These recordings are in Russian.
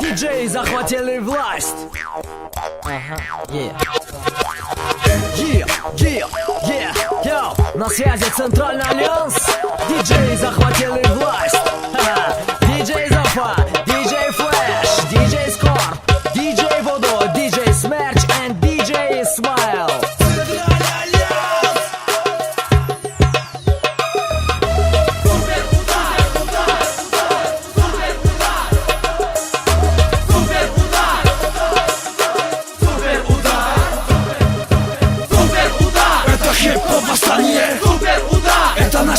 Диджеи захватили власть. Ага, е. Е, е, е, йоу, на связи Центральный Альянс. Диджеи захватили власть.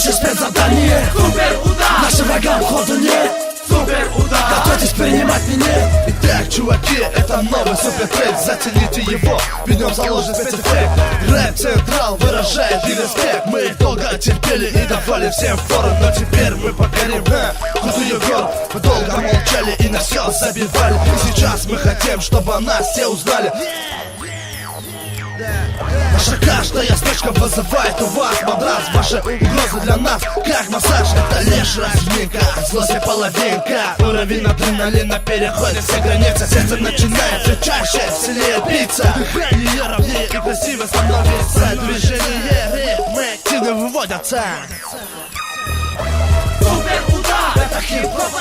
Наше спецзадание Супер удар. Нашим врагам ходу нет. Супер удар. Готовьтесь принимать меня. Итак, чуваки, это новый супер трек. Зацените его, в нем заложен спецэффект. Рэп Централ выражает и респект Мы долго терпели и давали всем фору Но теперь мы покорим ха, крутую гору. Мы долго молчали и на все забивали. И сейчас мы хотим, чтобы нас все узнали Наша каждая строчка вызывает у вас мадрас Ваши угрозы для нас, как массаж Это лишь разминка, злость и половинка. Уровень адреналина переходит все границы. Сердце начинает все чаще, сильнее биться. Дыхание ровнее и красиво становится. Движение ритмы активно выводятся. Супер удар! Это хип-хоп